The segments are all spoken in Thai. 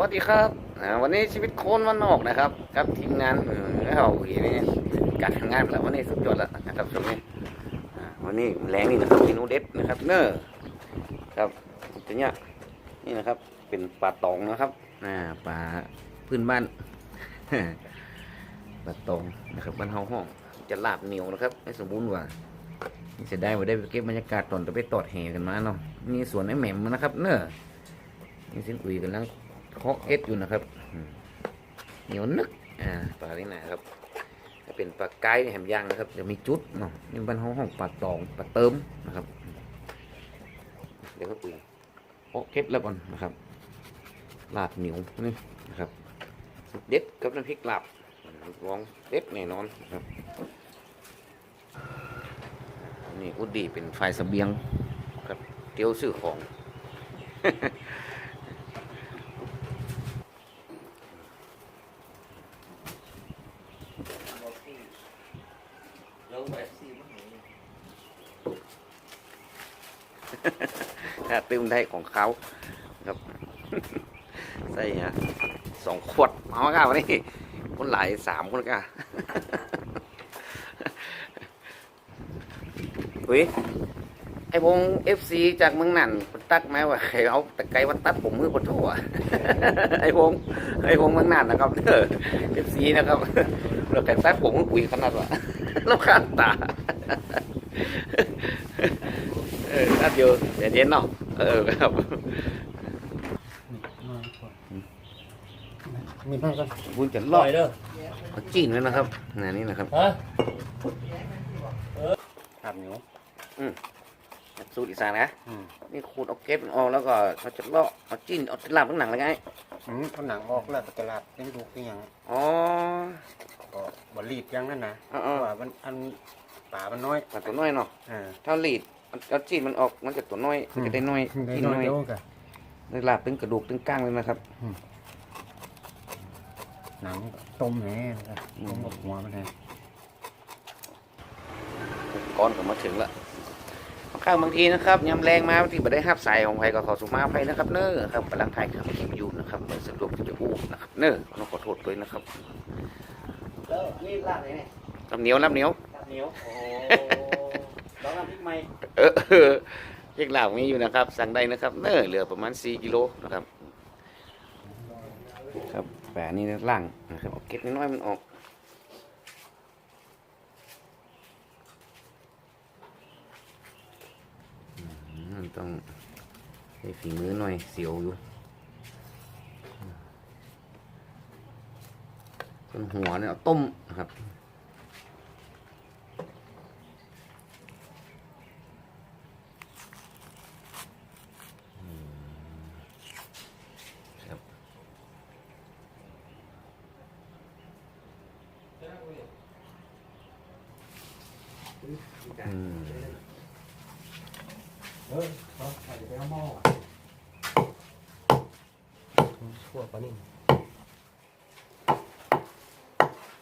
วัสดีครับวันนี้ชีวิตโคนวันนอกนะครับกับทีมงานเออเราเห็นนี่การทำงานแล้ววันนี้สุดยอดแล้วนะครับช่วงนี้อ่วันนี้แรงนี่นะครับเมนูเด็ดนะครับเนอร์ครับตัวเนี้ยนี่นะครับเป็นปลาตองนะครับอ่าปลาพื้นบ้านปลาตองนะครับบ้านเฮาห้องจะลาบเหนียวนะครับไม่สมบูรณ์ว่าจะได้มาได้ไปเก็บบรรยากาศตอนจะไปตอดแห่กันมาเนาะนี่สวนไอ้แหม่มนะครับ เนอร์นี่สินอุยกำลัง เคาะเอ็ดอยู่นะครับเหนียวนึกอ่าปลาที่ไหนครับถ้าเป็นปลาไก่แหมย่างนะครับเดี๋ยวมีจุดเนาะนี่บ้านห้องห้องปลาตองปลาเติมนะครับ เดี๋ยวก็อุยเคาะเอ็ดแล้วก่อนนะครับลาบเหนียวนี่นะครับ เด็ดกับน้ำพริกลาบลองเด็ดแน่นอนนะครับนี่อุดดีเป็นไฟเสบียงครับเตียวซื้อของ ถ้าตื้ม ได้ของเขาครับใส่ฮะสองขวดเอาก้าวันนี้คนหลายสามคนก้าอุ้ยไอ้วงเอฟซีจากเมืองนั่นมันตักไหมว่าใครเอาแต่ไกลวันตัดผมมือปะโถอะไอ้วงไอ้วงเมืองนั่นนะครับเอฟซีนะครับเราแต่ตัดผมมือปุ๋ยขนาดว่าแล้วขาดตาเออตัดอยู่เดี๋ยวเย็นเนาะ เออครับมีน้อยก็บุญจะลลออยยเด้อเอาจีนไว้นะครับนี่นี่นะครับฮะครับเหนียวสูตรอีสานนะอืมนี่ขูดเอาเก็บมันออกแล้วก็เขาจะเลาะเอาจีนเอาลาบทั้งหนังเลยไงอืมเอาหนังออกแล้วก็ตลาดยังดูเป็นหยังอ๋อก็บ่รีบอยังนั่นนะอ๋อเพราะว่ามันอันป่ามันน้อยมันตัวน้อยเนาะอ่าถ้าลีด เอาจีนมันออกมันจะตัวน้อยมันจะได้น้อยได้จีนน้อน้อยยเดียวกันได้ลาบตึงกระดูกตึงก้างเลยนะครับหนังต้มแหน่นะครับต้มกับหัวมันแหน่ก้อนก็มาถึงละข้างบางทีนะครับยำแรงมาบางทีบ่ได้หับใส่ของใครก็ขอสุมาภัยนะครับ เน้อครับกำลังถ่ายทำคลิปอยู่นะครับไม่สะดวกที่จะอู้นะครับเน้อต้องขอโทษด้วยนะครับแล้วนี่ลาดไหนเนี่ยน้ำเหนียวน้ำเหนียวลาดเหนียวโอ้ล องน้ำพริกไหมเออเออเรียกเหล่ามีอยู่นะครับ สั่งได้นะครับ เน้อเหลือประมาณ4กิโลนะครับ ครับแปะนี่นะล่างนะครับเอาเก็บน้อยมันออกมันต้องใช้ฝีมือหน่อยเสียวอยู่ส่วนหัวเนี่ยต้มนะครับ อืมเออเขาอาจจะไปเอาหม้ออะชั่วปะนี่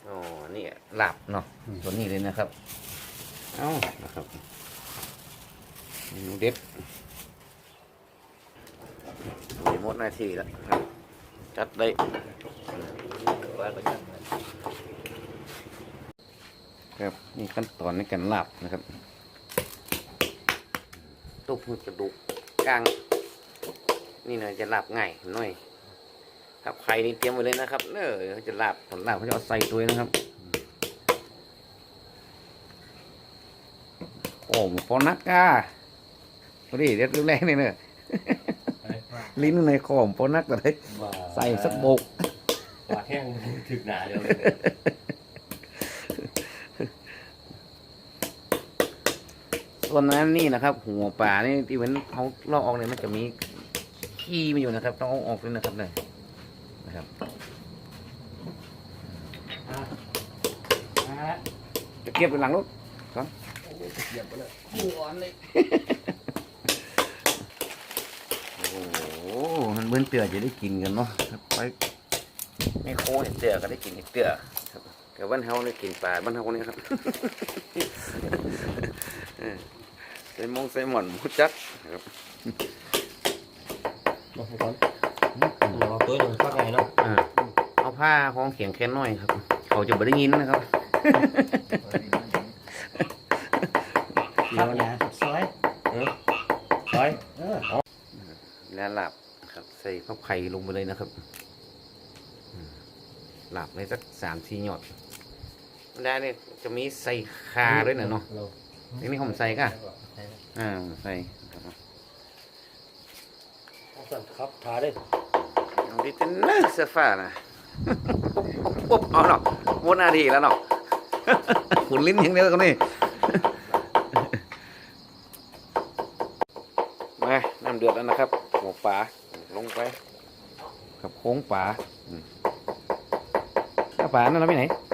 อ๋อนี่หลับเนาะตัวนี้เลยนะครับ เอ้านะครับเมนูเด็ดมีหมดหน้าที่แล้วครับ จัดได้ว่าไปจัด ครับนี่ขั้นตอนในการลาบนะครับตุกมือกระดูกกลาง นี่นะจะลาบง่ายหน่อยครับไข่นี่เตรียมไว้เลยนะครับเนอจะลาบผลลาบเขาจะเอาใส่ตัวนะครับโอ้มฟอนักกาพอดีเด็ดแรกนี่เนอะลิ้นในคอมฟอนักแต่ได้ใส่สักโบกว่าแห้งถึกหนาเดียว ส่วนนั้นนี่นะครับ หัวปลานี่ที่มันเขาลอกออกเนี่ยมันจะมีขี้มันอยู่นะครับ ต้องเอาออกด้วยนะครับเนี่ยนะครับจะเก็บไปหลังรถครับเหยียบไปเลยหัวเลยโอ้โหมันเบิ้นเตือจะได้กินกันเนาะไปไม่โคเห็นเตือก็ได้กินเห็นเตือครับแต่บ้านเฮาได้กินปลาบ้านเฮาเนี่ยครับ ส่มงใส่หม่อนหมูจักครับบอกก่อนเหนียวตัวหนึ่งก็ไงเนาะอ่าเอาผ้าห้องเขียงแค่น้อยครับ เขาจะไม่ได้ยินนะครับเดี๋ยวนะซอยร้อยเออแล้วหลับครับใส่ข้าวไข่ลงไปเลยนะครับอืมหลับเลยสักสามสี่หยดแล้วเนี่ยจะมีใส่คาด้วยนะเนาะ ทีนี้ผมใส่ก่ะอ่าใส่ครับสั่นครับทาได้เอาดิเทนเนอร์เสื้อฟ้านะปุ๊บเอาเนาะหมดหนาทีแล้วเนาะขุนลิ้นอย่างเดียวกันนี่มาน้ำเดือดแล้วนะครับหัวปลาลงไปกับโค้งปลาอืมแล้วปลานั่นเราไปไหนใส่ใส่เพี้ย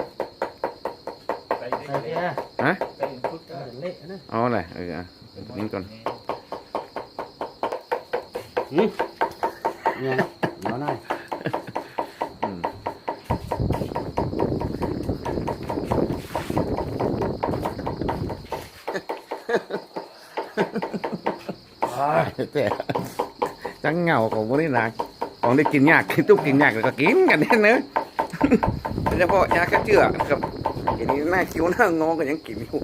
ฮะใส่พุทธเละนะเอาอะไรเอออะนี่ก่อนเนี่ยเดี๋ยวหน่อยอืมแต่จังเหงาของพวกนี้นะของได้กินยากกินตุ๊กกินยากแล้วก็กินกันเนี่ยเนอะโดยเฉพาะยาแค่เจือนะครับ ทีนี้หน้าคิ้วหน้างอก็ยังกินอยู่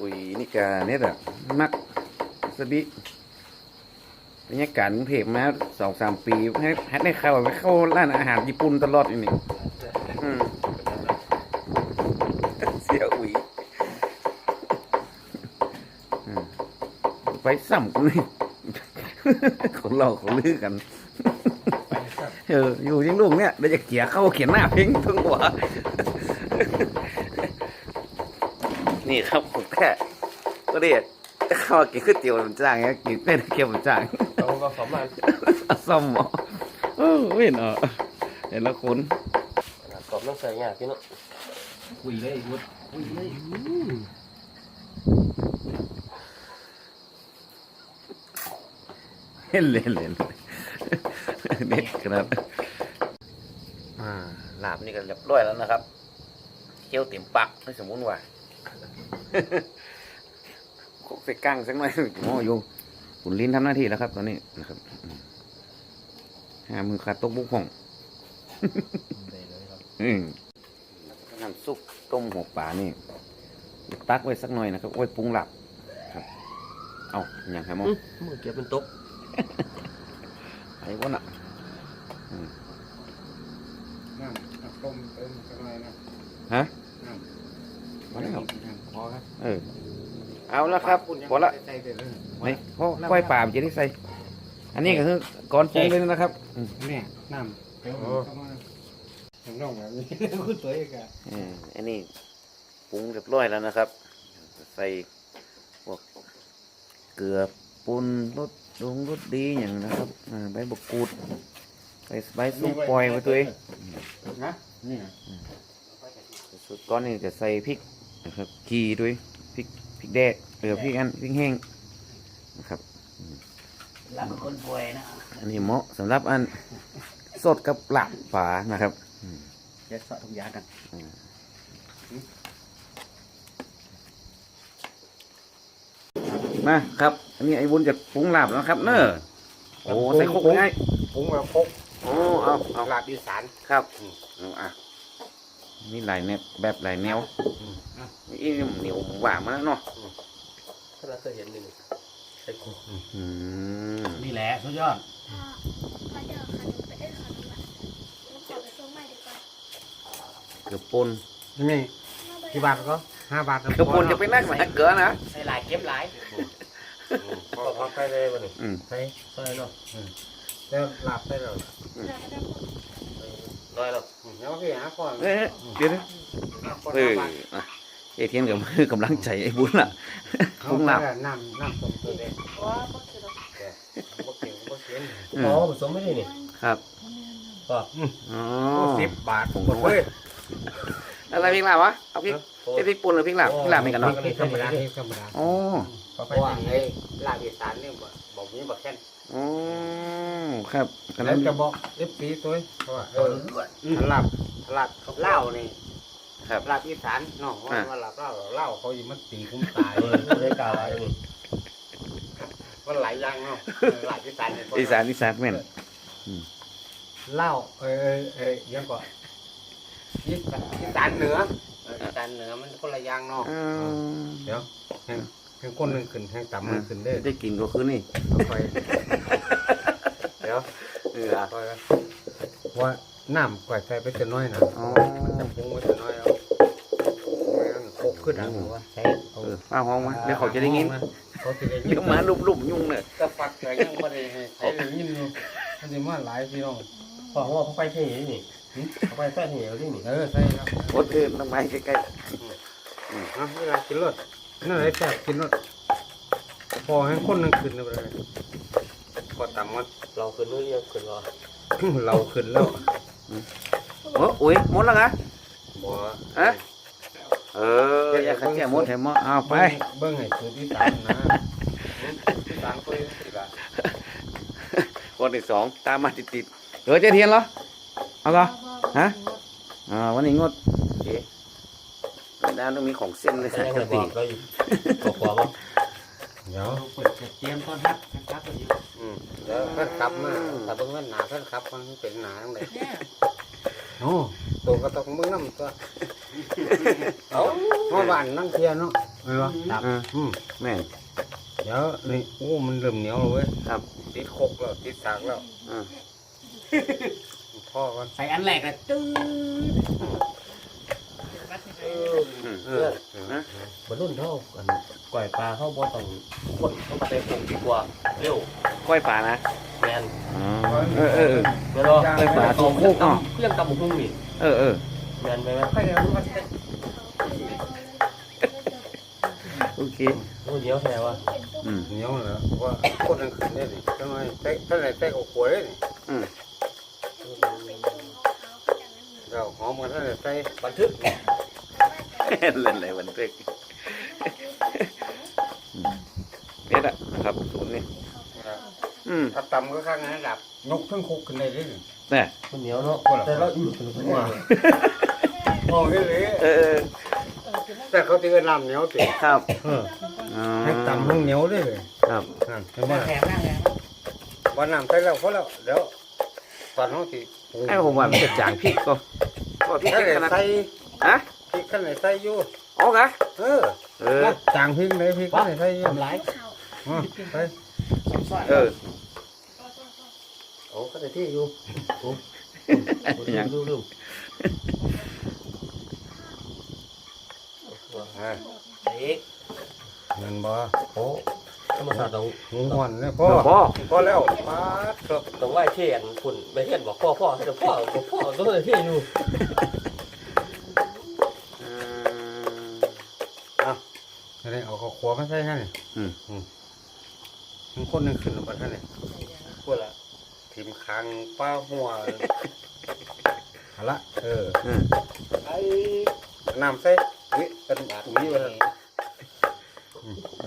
อุ้ยนี่กาเนี่ยแหละมักสบิบรรยากาศกรุงเทพมาสองสามปีให้ให้ได้เข้าไปเข้าร้านอาหารญี่ปุ่นตลอดอยู่นี่อืมเสียอุ้ยไปซ้ำกูนี่คนเราเขาลือกัน เอออยู่ยังลูกเนี่ยเดี๋ยวจะเขียเข้าเขียนหน้าเพ่งทั้งหัวนี่ครับผมแค่ก็เรียกจะเข้ามากินก๋วยเตี๋ยวผมจ้างเงี้ยกินเป็นเกี๊ยวผมจ้างเราก็สมานเอาซ่อมหมอเออเห็นเออเห็นแล้วคุณกรอบต้องใส่ยากพี่เนาะคุยเลยวุฒิเห็นเลยเลย เด็ดขนาดอ่าลาบนี่ก็เรียบร้อยแล้วนะครับเคี่ยวเต็มปากไม่สมมุติว่าโคกใส่กั้งสักหน่อยหม้ออยู่ขุนลิ้นทำหน้าที่แล้วครับ ตอนนี้นะครับอืมหามือขาดตกบุกผ่องอืมน้ำซุปต้มหัวปลานี่ ตักไว้สักหน่อยนะครับ ไว้ปรุงหลับครับ เอาอย่างไรมองมือเก็บเป็นตกไอ้วะน่ะ น้ำต้มเติมกันหน่อยนะฮะน้มาแล้วำพอครับเออ เอาแล้วครับพอละใส่เสร็จแล้วนี่เพราะกล้วยป่ามนจะได้ใส่ อันนี้ก็คือก่อนปรุงเลยนะครับอืมเนี่ยน้ำเติมเข้ามาผมต้องแบบนี้คุณตัวเองอะเอออันนี้ปรุงเรียบร้อยแล้วนะครับ ใส่พวกเกลือปุนรสดงรสดีอย่างนะครับอ่าใบบกกูด ใส่ใบส้มปล่อยไว้ตัวเองนะนี่สุดก้อนนี่จะใส่พริกนะครับกีด้วยพริกพริกแดงเออพริกอันพริกแห้งนะครับหลังคนป่วยนะอันนี้เหมาะสำหรับอันสดกับหลับฝานะครับจะสอดทุกอย่างกันมาครับ อันนี้ไอ้บุญจะปรุงลาบแล้วครับ เนอะโอ้ใส่ครกง่ายปรุงแบบพก โอ้เอาเอาลาบอีสานครับเอาอะนี่หลายแนวแบบหลายแนวนี่เหนียวหวานมาแล้วเนาะถ้าเราเคยเห็นหนึ่งใส่กุ้งอืมนี่แหละสุดยอดพ่อพ่อเดี๋ยวขนมไปเอ้ยขนมละหนูขอไปส่งใหม่ดีกว่าเกือบปนนี่พ่อไปกี่บาทก็ห้าบาทเกือบปนจะไปนั่งหมาเกลือนะใส่หลายเก็บหลายพอพอใส่เลยวันนี้อืมใส่ใส่เนาะ แล้วหลับไปแล้วเราก็ได้หมดร้อยแล้วแล้วพี่หาก่อนเอ๊ะเดี๋ยวนะเอออะเอเทียนกับมือกำลังใจไอ้บุญล่ะปรุงลาบน้ำน้ำต้มตัวเด็กเพราะว่าก็คือเราบ่เก่งบ่เก่งอ๋อผสมไม่ได้นี่ครับก็อ๋อสิบบาทผมรู้ว่าอะไรพริกลาบวะ เอาพริกเอ้ยพริกป่นหรือพริกลาบพริกลาบนี่กันเนาะนี่ธรรมดานี่ธรรมดาอ๋อเพราะว่าไอ้ลาบอีสานนี่บ่บ่มีบ่แค่นอ๋อค รับกำลัแล้วงจะบอกเอฟปีตัวเพราะว่าเออลาบลาบเหล้านี่ครับลาบอีสานเนาะว่าอ่าว่าลาบเหล้าเหล้าเขาอยู่มันตีคุ้มตายเออไม่ได้กล่าวอะไรนี่เพราะก็หลายอย่างเนาะหลายที่สานเนี่ยอีสานอีสานแม่นเหล้าเอ้ยเอ้ยเอ้ยยังก่อนอีสานอีสานเหนือเอออีสานเหนือมันคนละอย่างเนาะอ้าวเดี๋ยวแห้งแห้งก้นหนึ่งขึ้นแห้งต่ำมันขึ้นได้ได้กินก็คือนี่ ค่อยๆเดี๋ยวเออค่อยๆว่าน้ำก่อยใส่ไปจะน้อยนะอ๋อจะปรุงไว้จะน้อยเอาไม่งั้นโคกขึ้นอะหนูว่าใช้เอาเออป้าห้องมาเดี๋ยวเขาจะได้ยินเขาจะได้ยินเดี๋ยวมาลุบๆยุ่งเนี่ยก็ฟักแต่ยังไม่ได้ให้ใช้ได้ยินอยู่มันจะมาหลายพี่น้องพอว่าเขาไปเที่ยวนี่เขาไปใต้เหวนี่นี่เออใช่ครับโคตรเอินน้ำไม้ใกล้อะเวลากินรสนั่นอะไรแซ่บกินรสพอให้คนหนึงขึ้นเลย พอต่ำมันเราขึ้นนู่นเรียกขึ้นรอเราขึ้นแล้วๆโอ้อุ้ยหมดแล้วไงบ่อะเอออย่าขัดแก่หมดแถมหมดเอาไป เบิ้งให้สูตรที่สามนะที่สามก็ยังสิละคนที่สองตามมาติดๆเออเจ๊เทียนเหรอเอาเหรอฮะอ่าวันนี้งดโอเคไม่ได้ต้องมีของเส้นเลยแสสักดงกะว่าบปิอกเราอยู่บอกว่าว่าเดี๋ยวเปิดเตรียมต้อนรับนะครับวันนี้อืม เดี๋ยวเพิ่นขับมาถ้าเบิ่งเงินหนาเพิ่นขับมันเป็นหนาจังไดโอ้ตัวก็ต้องมึงนำตัวเอาเมื่อวานนั่งเทียนเนาะเห็นบ่ครับอ่าอืมแม่นเดี๋ยวนี่โอ้มันเริ่มเหนียวแล้วเว้ยครับ ติดคกแล้วติดสากแล้วอ่าพ่อก่อนใส่อันแรกนะตื้ออืม เออนะบรรลุนเท่ากันก่อยปลาเข้าบ่ต้องคนเข้าไปปรุงดีกว่าเร็วกล้วยป่านะแมนเออเออเออ เดี๋ยวรอกล้วยป่าทองคุกเนาะ เครื่องตำบุกหุ่งนี่เออเออแมนไปไหมใครเอาลูกมาโอเคโอ้เดี๋ยวแท้ว่าอืมเหนียวเหรอว่าคนนึงขึ้นได้นี่จังไงเตะท่านไหนเตะกับขวดได้นี่อืมเดี๋ยวหอมกันท่านไหนเตะบันทึก อะไรวันเด็กเนี่ยแหละครับศูนย์นี่อืมถ้าตำก็ข้างนั้นดับยกเครื่องคุกขึ้นได้เลยนี่เนี่ยมันเหนียวเนาะแต่เราอยู่เป็นคนว่ามองได้เลยเออเออแต่เขาตีกันน้ำเหนียวติครับเอออ๋อให้ตำให้เหนียวได้เลยครับนั่นเห็นไหมวันน้ำใส่แล้วพอแล้วเดี๋ยวตอนเขาสิไอ้ผมว่ามันจะจางพริกก็ก็พริกท่านเยไหนอะขนาดใส่ฮะ พริกท่านไหนใส่อยู่อ๋อกะเออเออจางพริกไหนพริกท่านไหนใส่อยู่ทำร้ายอ๋อไปเออโอ้ก็ได้ที่อยู่โอ้ดูดูอ่าเด็กเงินบ่โอ้ธรรมศาสตร์ต้องหมูหันเนี่ยพ่อพ่อพอแล้วปาดครับต้องไหว้เทียนคุณไปเทียนบอกพ่อพ่อแต่พ่อบอกพ่อต้องเลยเทียนอยู่ อืม อะไรเอาข้า วขัวมาใส่ให้นี่อืม อืมมันคนหนึงขึ้นมาท่านนี่พวกละทิมคางป้าหัวเอาละเอออืมไอ้น้ำใส่วิเป็นวิวเลย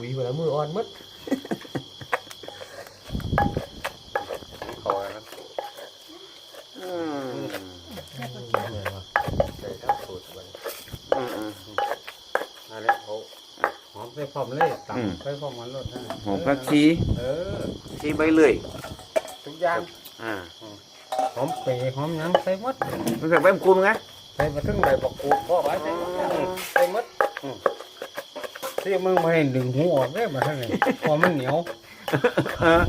วีเวลามืออ่อนมัด ขอนะ อืม ใส่ทั้งสูตรมัน อืมอืม อะไรเขาหอม ใส่พร้อมเลยตัอืม ใส่พร้อมมันรสนะหอมผักชีเออ ชีใบเลื่อยทุกอย่างอ่าหอมเปรย์หอมหยังใส่หมดมันใส่ใบมะกรูดไงใส่มาถึงใบบักกูดพ่อไว้ใส่หมดอืมใส่หมดอืมที่มึงมาให้ดึงหูออกได้มาท่านนี่พอมันเหนียว เออ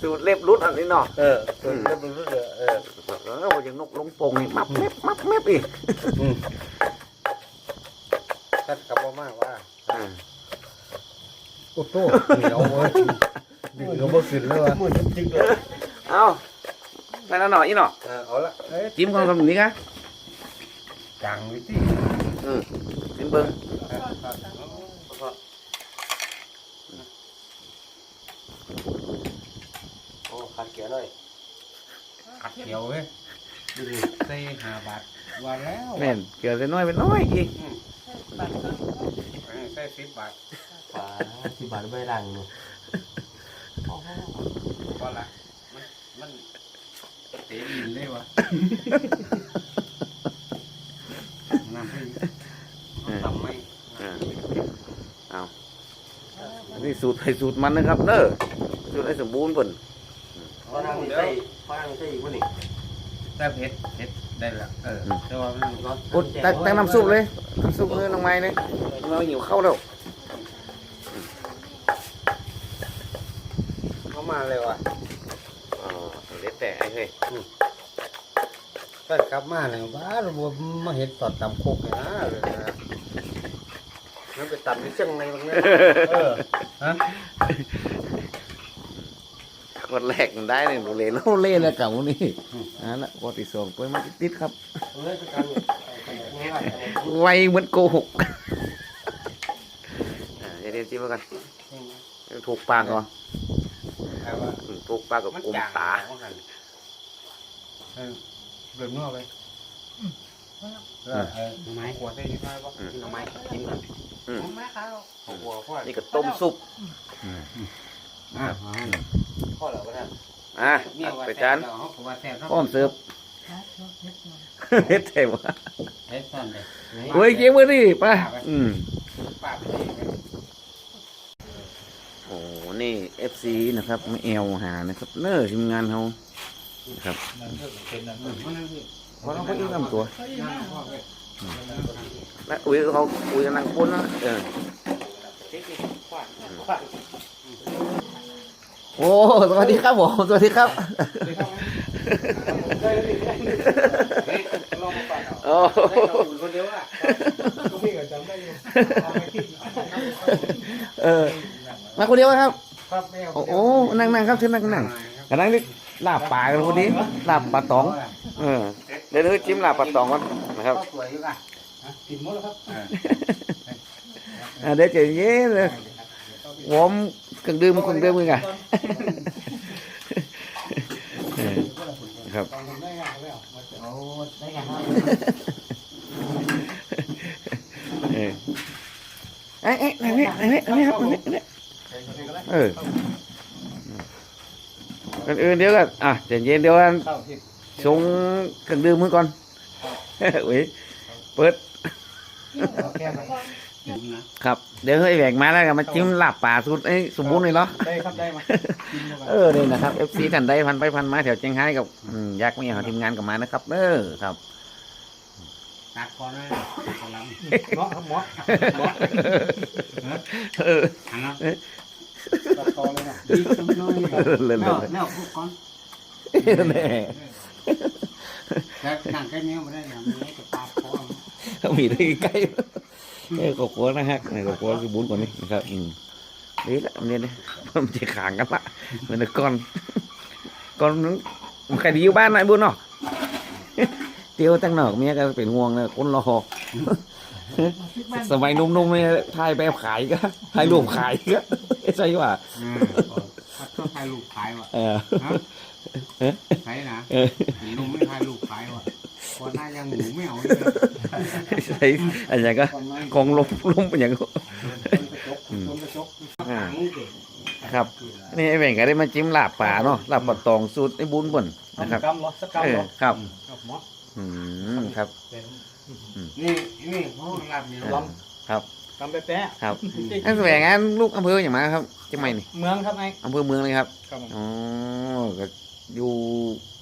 สูตรเล็บรุดอันนี้เนาะเออตัวนี้เป็นรู้เด้อเออเออว่าอย่างนกลงโป่งนี่มับเม็บมับเม็บอีกอืมชัดกับว่ามากว่าอ่า โอ้โหเหนียวเว้ยดึงก็บ่ขึ้นเลยว่ะมือจริงเลยเอาไปแล้วหน่อยอีหน่อเออเอาละเอ้ยจิ้มก่อนคำนี้กะจังวิธีอืมจิ้มเบิ้งโอ้ขาดเกียร์หน่อยขัดเขียวเว้ยดูใส่ห้าบาทว่าแล้วแม่นเกลือจะน้อยไปน้อยอีกเออ ใส่สิบบาทฝาที่บาทไม่ดังเนาะก็ละมันมันเตะดินเลยวะน้ำให้ทำไหมอ่าเอาอันนี้สูตรไทยสูตรมันนะครับเนอะสูตรไอ้สมบูรณ์เพิ่นพอทางนี้ใส่พอทางนี้ใส่อีกคนนี่ได้เพชรเพชร ได้ละเออแต่ว่ามันร้อนอุดตักตักน้ำซุปเลยน้ำซุปเลยน้องไม้เลยเราหิวข้าวแล้วเข้ามาเลยว่ะอ๋อเด็ดแต่ไอ้เฮ้ยก็กลับมาเลยบ้าเราบ่มาเห็นตอดตำโคกเลยนะเลยนะนั่นไปตำที่เชียงในบางเนี่ยเออฮะ คนแรกมันได้เนี่ยโรเล่โรเล่แล้วเก่านี่อ่าละคนที่สองตัวมันติดครับ ไวเหมือนโกหกเดี๋ยวเดี๋ยวจิ้มกันถูกปากก่อนถูกปากกับมันอมตาเริ่มนอกเลยเออเออไม้หัวใส่นี่ได้ปะกินไม้กินกันไม้ขาวของหัวพ่อนี่ก็ต้มซุปอ่า ข้อเหล่าก็ได้อะเนี่ยว่าไปแซ่จาบนเขาบอกว่าแซ่บเนาะพร้อมเสิร์ฟเฮ็ดเท่ว่ะเฮ็ดซ่อนเลยเฮ้ยเกี่ยวมือดิไป่ะอืมป้าไปเลยโอ้นี่ FC นะครับไม่เอลหานะครับ เนอร์ทีมงานเขานะครับมันเลิกเป็นนั่นมันนั่นคือเพราะเราก็ยิ่งทำตัวนั่นพ่อเว้ยและอุ้ยเขาอุ้ยกำลังพ้นนะเออ โอ้สวัสดีครับผมสวัสดีครับลองมาปั่นเอาโอ้คนเดียวอะก็พี่ก็จำได้อยู่เออมาคนเดียวครับ ครับไม่เอาโอ้โอ้นั่งนั่งครับเชิญนั่งนั่งกำลังนี่ลาบป่ากันคนนี้ลาบปลาตองเออเดี๋ยวนี้จิ้มลาบปลาตองก่อนนะครับสวยอยู่อะกินหมดแล้วครับอ่าเดี๋ยวใจเย็นเลย วอร์มเครื่องดื่มเครื่องดื่มกันกันเออครับตอนทำได้งานแล้วโอ้ได้ไงเออเอ้ยเอ้ยอันนี้อันนี้อันนี้ครับอันนี้อันนี้เออกันอื่นเดี๋ยวกันอะใจเย็นเดี๋ยวกันเข้าที่ชงเครื่องดื่มมือก่อนอุ้ยเปิดแก้ม ครับ เดี๋ยวเฮ้ยแหวกมาแล้วกันมาจิ้มลาบป่าสุดไอ้ยสมบูรณ์เลยเหรอได้ครับได้มากินมาเออเนี่ยนะครับ FC ท่านใดพันไปพันมาแถวเชียงไฮ้กับอืมยักษ์ไม่เอาทีมงานกลับมานะครับเออครับตัดก่อนเลยขอลเนาะครับหมอหมอเออำอันนั้นตัดตอเลยนะดีจังเลยเล่นแนเลวยแนวพวกก่อนแน่แต่นั่งแค่นี้ไม่ได้นะมีแต่ปาดคอเขามีได้ใกล้ เออขอบคุณนะฮะในขอบคุณสมบูรณ์กว่านี้นะครับอืมดีละเนี่ยเนี่มันจะขางกันละเหมือนก่อนก่อนนั้นใครดีอยู่บ้านไหนบุญเนาะเตียวตั้งหนอกเมียก็เป็นห่วงนะคนรอสมัยนุ่มๆเนี่ยถ่ายแบบขายก็ถ่ายรูปขายก็ใช่ป่ะถ้าต้องถ่ายรูปขายว่ะเออใช่นะเออลุงไม่ถ่ายรูปขายว่ะ คนหน้ายังหมูไม่เอาเลยใช่อันนี้ก็กองลมลมเป็นอย่างต้นกระจกอ่าครับ นี่ไอ้แบ่งก็ได้มาจิ้มลาบป่าเนาะลาบปลาตองสูตรไอ้บุญบ่นนะครับกำล้อสักเอกำอล้อครับครับหมออืมครับนี่นี่ห้องรับนี่ลครับกำไปแปะครับไอ้แบ่งงานลูกอำเภออย่างมาครับจังไม่นี่เมืองครับไอ้อำเภอเมืองเลยครับครับผมอ๋อก็อยู่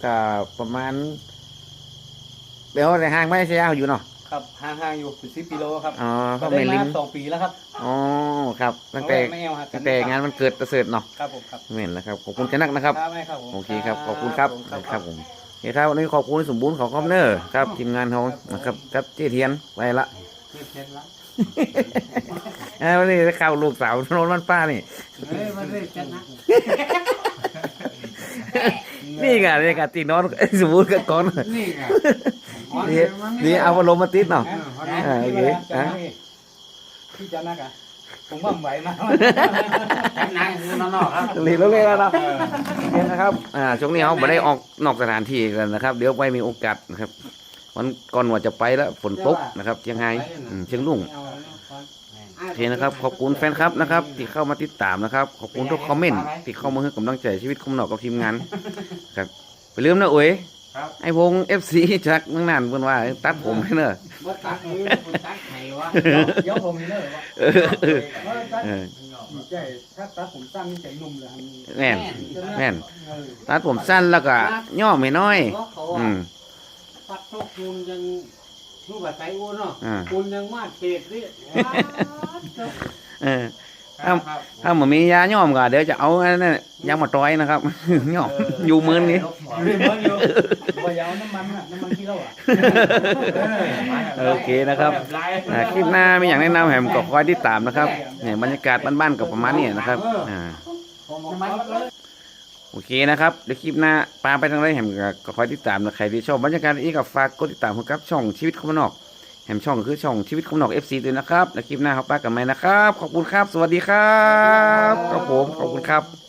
กับประมาณ เดี๋ยวในห้างไม่ใช่ยาวอยู่เนาะ ครับห่างๆอยู่สิบกิโลครับอ๋อก็เขาได้ไม่ลิมาง สองปีแล้วครับอ๋อครับตั้งแต่ไม่เอาครับตั้งแต่งานมันเกิดประเสริฐเนาะครับผมครับไม่เห็นแล้วครับขอบคุณเจนักนะครับครับไม่ครับผมโอเคครับ ขอบคุณครับครับครับผมโอเคครับวันนี้ขอบคุณสมบูรณ์ของคอมเนอร์ครับทีมงานเขานะครับครับเจเทียนไปละเช็ดละเอ้ยวันนี้เข้าลูกสาวโนนมันป้านี่ เฮ้ยมาเลยเช็ดนะ นี่ไงนี่ไงตีนอน สมบูรณ์กับก้อน นี่ไง นี่นี่เอาพัดลมมาติดเนาะอ่าโอเคอะพี่จะนักอะผมว่าไหวมากแค่นั่งคือนอกครับหลีกแล้วเลยแล้วเนาะเนี่ยนะครับ อ่า ช่วงนี้เขาไม่ได้ออกนอกสถานที่กันนะครับ เดี๋ยวไปมีโอกาสนะครับ วันก่อนว่าจะไปแล้วฝนตกนะครับเชียงไฮ้อืมเชียงรุ่งโอเคนะครับ ขอบคุณแฟนครับนะครับ ที่เข้ามาติดตามนะครับ ขอบคุณทุกคอมเมนต์ที่เข้ามาให้กำลังใจชีวิตคมหนอกกับทีมงานครับไปลืมนะโอ้ย ครับไอ้วงเอฟซีจากเมืองน่านเพิ่นว่าตัดผมให้เนอะมาตัดมือคนตัดไข่วะเดี๋ยวผมมีเนอะว่าเออเออเออใจใช่ถ้าตัดผมสั้นนี่ใจนุ่มเลยแม่นแม่นเออตัดผมสั้นแล้วก็ย่อไม่น้อยเพราะเขาอือะมปัดทุกคุณยังรู้ว่าใจอ้วนเนาะอ่าคุณยังมาเทศดิเออ ถ้าถ้ามันมียาย่อมก็เดี๋ยวจะเอาอันนั้นน่ะยามาตอยนะครับย่อมอยู่มือนี้อยู่ในเมืองอยู่ว่ายาวน้ำมันอะน้ำมันที่เราอะโอเคนะครับอ่าคลิปหน้ามีอย่างแนะนำแหมก็คอยติดตามนะครับเนี่ยบรรยากาศบ้านๆกับประมาณนี้นะครับอ่าน้ำมันเลยโอเคนะครับเดี๋ยวคลิปหน้าปลาไปทางไรแหมก็คอยติดตามนะใครที่ชอบบรรยากาศอีกกับฝากกดติดตามผมกับช่องชีวิตคมนอก แหมช่องคือช่องชีวิตคมนอก FC ด้วยนะครับ แล้วคลิปหน้าเขาปากันไหมนะครับ ขอบคุณครับ สวัสดีครับ ครับผม ขอบคุณครับ